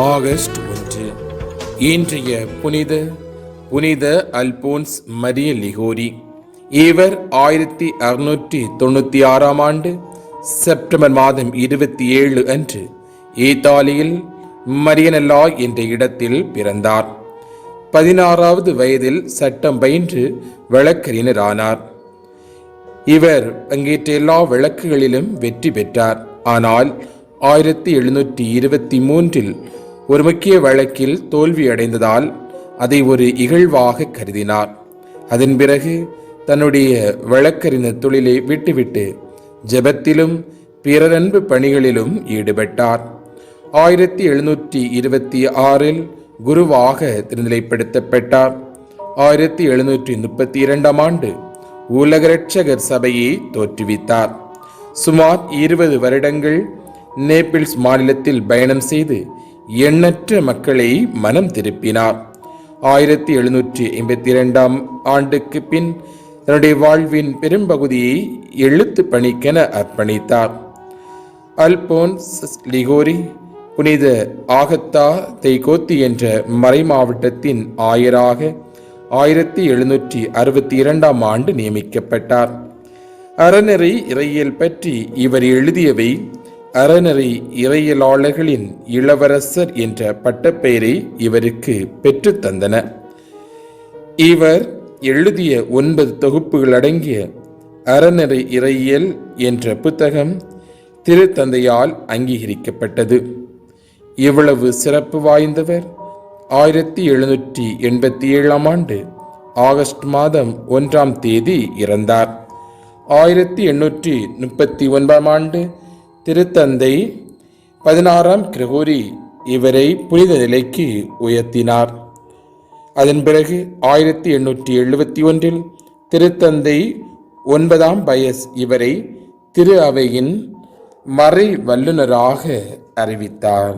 August ஒன்று. இன்றைய புனித புனித அல்போன்ஸ் மரிய லிகோரி. இவர் ஆயிரத்தி அறுநூற்றி தொண்ணூற்றி ஆறாம் ஆண்டு செப்டம்பர் மாதம் இருபத்தி ஏழு அன்று இத்தாலியில் மரியனல்லா என்ற இடத்தில் பிறந்தார். பதினாறாவது வயதில் சட்டம் பயின்று வழக்கறிஞரானார். இவர் பங்கேற்ற எல்லா வழக்குகளிலும் வெற்றி பெற்றார். ஆனால் ஆயிரத்தி எழுநூற்றி இருபத்தி மூன்றில் ஒரு முக்கிய வழக்கில் தோல்வியடைந்ததால் அதை ஒரு இகழ்வாக கருதினார். அதன் பிறகு தன்னுடைய வழக்கறிஞர் தொழிலை விட்டுவிட்டு ஜெபத்திலும் பிறரன்பு பணிகளிலும் ஈடுபட்டார். ஆயிரத்தி எழுநூற்றி இருபத்தி ஆறில் குருவாக திருநிலைப்படுத்தப்பட்டார். ஆயிரத்தி எழுநூற்றி முப்பத்தி இரண்டாம் ஆண்டு உலகரட்சகர் சபையை தோற்றுவித்தார். சுமார் இருபது வருடங்கள் நேபிள்ஸ் மாநிலத்தில் பயணம் செய்து எண்ணற்ற மக்களை மனம் திருப்பினார். ஆயிரத்தி எழுநூற்றி எண்பத்தி இரண்டாம் ஆண்டுக்கு பின் தன்னுடைய வாழ்வின் பெரும்பகுதியை எழுத்து பணிக்கென அர்ப்பணித்தார். அல்போன்ஸ் லிகோரி புனித ஆகத்தா தெய்கோத்தி என்ற மறைமாவட்டத்தின் ஆயராக ஆயிரத்தி எழுநூற்றி அறுபத்தி இரண்டாம் ஆண்டு நியமிக்கப்பட்டார். அறநெறி இறையியல் பற்றி இவர் எழுதியவை அறநெறி இறையியலாளர்களின் இளவரசர் என்ற பட்டப்பெயரை இவருக்கு பெற்றுத் தந்தன. இவர் எழுதிய ஒன்பது தொகுப்புகள் அடங்கிய அறநெறி இறையியல் என்ற புத்தகம் திருத்தந்தையால் அங்கீகரிக்கப்பட்டது. இவ்வளவு சிறப்பு வாய்ந்தவர் ஆயிரத்தி எழுநூற்றி எண்பத்தி ஏழாம் ஆண்டு ஆகஸ்ட் மாதம் ஒன்றாம் தேதி இறந்தார். ஆயிரத்தி எண்ணூற்றி முப்பத்தி ஒன்பதாம் ஆண்டு திருத்தந்தை பதினாறாம் கிரகோரி இவரை புனித நிலைக்கு உயர்த்தினார். அதன் பிறகு ஆயிரத்தி எண்ணூற்றி எழுபத்தி ஒன்றில் திருத்தந்தை ஒன்பதாம் பயஸ் இவரை திரு அவையின் மறை வல்லுநராக அறிவித்தார்.